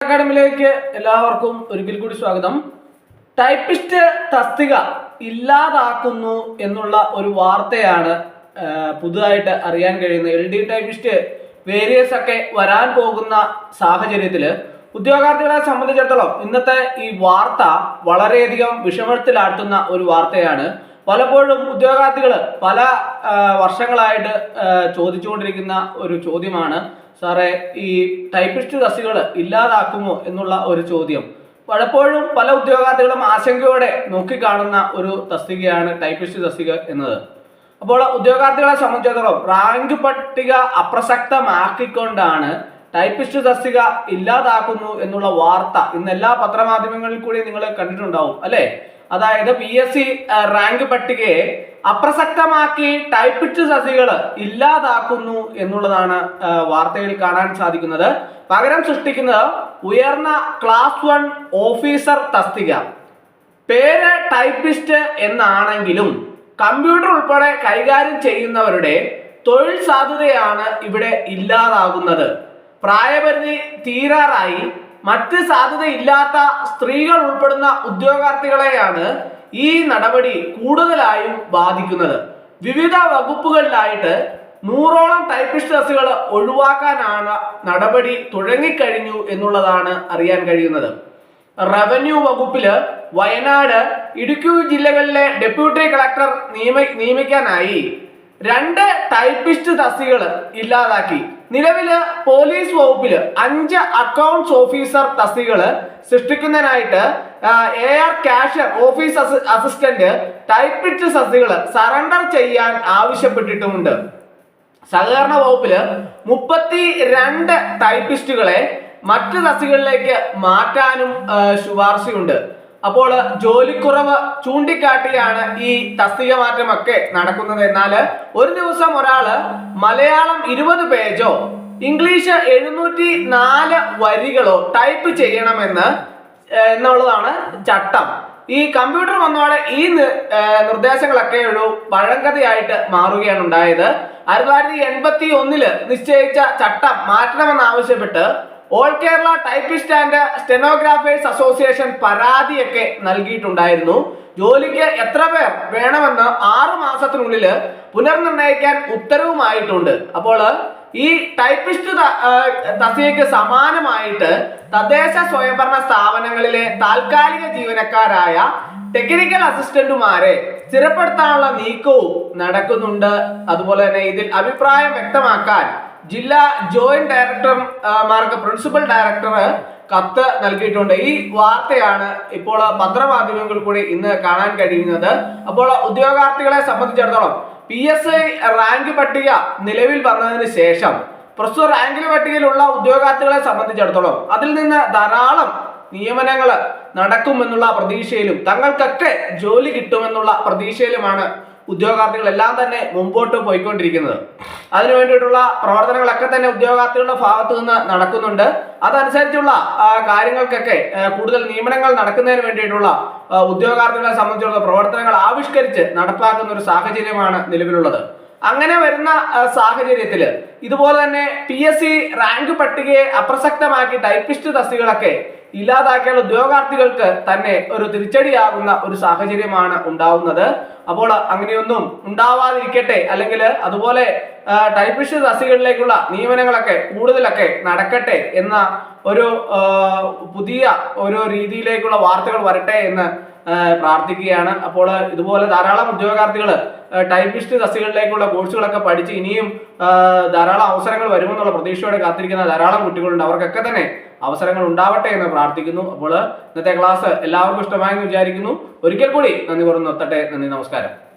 അക്കാഡമിയിലേക്ക് എല്ലാവർക്കും ഒരിക്കൽ കൂടി സ്വാഗതം. ടൈപ്പിസ്റ്റ് തസ്തിക ഇല്ലാതാക്കുന്നു എന്നുള്ള ഒരു വാർത്തയാണ് പുതുതായിട്ട് അറിയാൻ കഴിയുന്നത് എൽ ഡി ടൈപ്പിസ്റ്റ് വേരിയസ് ഒക്കെ വരാൻ പോകുന്ന സാഹചര്യത്തിൽ ഉദ്യോഗാർത്ഥികളെ സംബന്ധിച്ചിടത്തോളം ഇന്നത്തെ ഈ വാർത്ത വളരെയധികം വിഷമത്തിലാട്ടുന്ന ഒരു വാർത്തയാണ്. പലപ്പോഴും ഉദ്യോഗാർത്ഥികൾ പല വർഷങ്ങളായിട്ട് ചോദിച്ചുകൊണ്ടിരിക്കുന്ന ഒരു ചോദ്യമാണ് സാറേ ഈ ടൈപ്പിസ്റ്റ് തസ്തികൾ ഇല്ലാതാക്കുമോ? എന്നുള്ള ഒരു ചോദ്യം. പലപ്പോഴും പല ഉദ്യോഗാർത്ഥികളും ആശങ്കയോടെ നോക്കിക്കാണുന്ന ഒരു തസ്തികയാണ് ടൈപ്പിസ്റ്റ് തസ്തിക എന്നത്. അപ്പോൾ ഉദ്യോഗാർത്ഥികളെ സംബന്ധിച്ചിടത്തോളം റാങ്ക് പട്ടിക അപ്രസക്തമാക്കിക്കൊണ്ടാണ് ടൈപ്പിസ്റ്റ് തസ്തിക ഇല്ലാതാക്കുന്നു എന്നുള്ള വാർത്ത ഇന്ന് എല്ലാ പത്രമാധ്യമങ്ങളിൽ കൂടി നിങ്ങൾ കണ്ടിട്ടുണ്ടാവും അല്ലെ? അതായത് പി എസ് സി റാങ്ക് പട്ടികയെ അപ്രസക്തമാക്കി ടൈപ്പിസ്റ്റ് സസികൾ ഇല്ലാതാക്കുന്നു എന്നുള്ളതാണ് വാർത്തയിൽ കാണാൻ സാധിക്കുന്നത്. പകരം സൃഷ്ടിക്കുന്നത് ഉയർന്ന ക്ലാസ് വൺ ഓഫീസർ തസ്തിക. പേര് ടൈപ്പിസ്റ്റ് എന്നാണെങ്കിലും കമ്പ്യൂട്ടർ ഉൾപ്പെടെ കൈകാര്യം ചെയ്യുന്നവരുടെ തൊഴിൽ സാധ്യതയാണ് ഇവിടെ ഇല്ലാതാകുന്നത്. പ്രായപരിധി തീരാറായി മറ്റ് സാധ്യതയില്ലാത്ത സ്ത്രീകൾ ഉൾപ്പെടുന്ന ഉദ്യോഗാർത്ഥികളെയാണ് ഈ നടപടി കൂടുതലായും ബാധിക്കുന്നത്. വിവിധ വകുപ്പുകളിലായിട്ട് നൂറോളം ടൈപ്പിസ്റ്റ് തസ്തികൾ ഒഴിവാക്കാനാണ് നടപടി തുടങ്ങിക്കഴിഞ്ഞു എന്നുള്ളതാണ് അറിയാൻ കഴിയുന്നത്. റവന്യൂ വകുപ്പിൽ വയനാട് ഇടുക്കി ജില്ലകളിലെ ഡെപ്യൂട്ടി കളക്ടർ നിയമ നിയമിക്കാനായി രണ്ട് ടൈപ്പിസ്റ്റ് തസ്തികൾ ഇല്ലാതാക്കി. നിലവിൽ പോലീസ് വകുപ്പിൽ അഞ്ച് അക്കൗണ്ട്സ് ഓഫീസർ തസ്തികൾ സൃഷ്ടിക്കുന്നതിനായിട്ട് A R cashier office assistant typist തസ്തികൾ surrender ചെയ്യാൻ ആവശ്യപ്പെട്ടിട്ടുമുണ്ട്. സഹകരണ വകുപ്പിൽ മുപ്പത്തി രണ്ട് ടൈപ്പിസ്റ്റുകളെ മറ്റ് തസ്തികളിലേക്ക് മാറ്റാനും ശുപാർശയുണ്ട്. അപ്പോൾ ജോലിക്കുറവ് ചൂണ്ടിക്കാട്ടിയാണ് ഈ തസ്തിക മാറ്റമൊക്കെ നടക്കുന്നത്. എന്നാൽ ഒരു ദിവസം ഒരാൾ മലയാളം ഇരുപത് പേജോ ഇംഗ്ലീഷ് എഴുന്നൂറ്റി നാല് വരികളോ ടൈപ്പ് ചെയ്യണമെന്ന് എന്നുള്ളതാണ് ചട്ടം. ഈ കമ്പ്യൂട്ടർ വന്നോടെ ഈ നിർദ്ദേശങ്ങളൊക്കെ ഒരു പഴങ്കഥയായിട്ട് മാറുകയാണ് ഉണ്ടായത്. ആയിരത്തി തൊള്ളായിരത്തി എൺപത്തി ഒന്നിൽ നിശ്ചയിച്ച ചട്ടം മാറ്റണമെന്നാവശ്യപ്പെട്ട് all Kerala typist and stenographers association പരാതിയൊക്കെ നൽകിയിട്ടുണ്ടായിരുന്നു. ജോലിക്ക് എത്ര പേർ വേണമെന്ന് ആറു മാസത്തിനുള്ളിൽ പുനർനിർണയിക്കാൻ ഉത്തരവുമായിട്ടുണ്ട്. അപ്പോൾ ഈ ടൈപ്പിസ്റ്റ് തസ്തികയ്ക്ക് സമാനമായിട്ട് തദ്ദേശ സ്വയംഭരണ സ്ഥാപനങ്ങളിലെ താൽക്കാലിക ജീവനക്കാരായ ടെക്നിക്കൽ അസിസ്റ്റന്റുമാരെ സ്ഥിരപ്പെടുത്താനുള്ള നീക്കവും നടക്കുന്നുണ്ട്. അതുപോലെ തന്നെ ഇതിൽ അഭിപ്രായം വ്യക്തമാക്കാൻ ജില്ലാ ജോയിന്റ് ഡയറക്ടർമാർക്ക് പ്രിൻസിപ്പൽ ഡയറക്ടർ കത്ത് നൽകിയിട്ടുണ്ട്. ഈ വാർത്തയാണ് ഇപ്പോൾ പത്രമാധ്യമങ്ങളിൽ കൂടി ഇന്ന് കാണാൻ കഴിയുന്നത്. അപ്പോൾ ഉദ്യോഗാർത്ഥികളെ സംബന്ധിച്ചിടത്തോളം പി എസ് ഐ റാങ്ക് പട്ടിക നിലവിൽ വന്നതിന് ശേഷം പ്രസ്തുത റാങ്ക് പട്ടികയിലുള്ള ഉദ്യോഗാർത്ഥികളെ സംബന്ധിച്ചിടത്തോളം അതിൽ നിന്ന് ധാരാളം നിയമനങ്ങൾ നടക്കുമെന്നുള്ള പ്രതീക്ഷയിലും തങ്ങൾക്കൊക്കെ ജോലി കിട്ടുമെന്നുള്ള പ്രതീക്ഷയിലുമാണ് ഉദ്യോഗാർത്ഥികൾ എല്ലാം തന്നെ മുമ്പോട്ട് പോയിക്കൊണ്ടിരിക്കുന്നത്. അതിനു വേണ്ടിയിട്ടുള്ള പ്രവർത്തനങ്ങളൊക്കെ തന്നെ ഉദ്യോഗാർത്ഥികളുടെ ഭാഗത്തു നിന്ന് നടക്കുന്നുണ്ട്. അതനുസരിച്ചുള്ള കാര്യങ്ങൾക്കൊക്കെ കൂടുതൽ നിയമനങ്ങൾ നടക്കുന്നതിന് വേണ്ടിയിട്ടുള്ള ഉദ്യോഗാർത്ഥികളെ സംബന്ധിച്ചുള്ള പ്രവർത്തനങ്ങൾ ആവിഷ്കരിച്ച് നടപ്പാക്കുന്ന ഒരു സാഹചര്യമാണ് നിലവിലുള്ളത്. അങ്ങനെ വരുന്ന സാഹചര്യത്തിൽ ഇതുപോലെ തന്നെ പി എസ് സി റാങ്ക് പട്ടികയെ അപ്രസക്തമാക്കി ടൈപ്പിസ്റ്റ് തസ്തികളൊക്കെ ഇല്ലാതാക്കിയുള്ള ഉദ്യോഗാർത്ഥികൾക്ക് തന്നെ ഒരു തിരിച്ചടിയാകുന്ന ഒരു സാഹചര്യമാണ് ഉണ്ടാവുന്നത്. അപ്പോൾ അങ്ങനെയൊന്നും ഉണ്ടാവാതിരിക്കട്ടെ. അല്ലെങ്കിൽ അതുപോലെ ടൈപ്പിസ്റ്റ് തസ്തികളിലേക്കുള്ള നിയമനങ്ങളൊക്കെ കൂടുതലൊക്കെ നടക്കട്ടെ എന്ന ഒരു പുതിയ ഒരു രീതിയിലേക്കുള്ള വാർത്തകൾ വരട്ടെ എന്ന് പ്രാർത്ഥിക്കുകയാണ്. അപ്പോൾ ഇതുപോലെ ധാരാളം ഉദ്യോഗാർത്ഥികൾ ടൈപ്പിസ്റ്റ് തസ്തികളിലേക്കുള്ള കോഴ്സുകളൊക്കെ പഠിച്ച് ഇനിയും ധാരാളം അവസരങ്ങൾ വരുമെന്നുള്ള പ്രതീക്ഷയോടെ കാത്തിരിക്കുന്ന ധാരാളം കുട്ടികളുണ്ട്. അവർക്കൊക്കെ തന്നെ അവസരങ്ങൾ ഉണ്ടാവട്ടെ എന്ന് പ്രാർത്ഥിക്കുന്നു. അപ്പോൾ ഇന്നത്തെ ക്ലാസ് എല്ലാവർക്കും ഇഷ്ടമായെന്ന് വിചാരിക്കുന്നു. ഒരിക്കൽ കൂടി നന്ദി പറഞ്ഞു നിർത്തട്ടെ നന്ദി. നമസ്കാരം.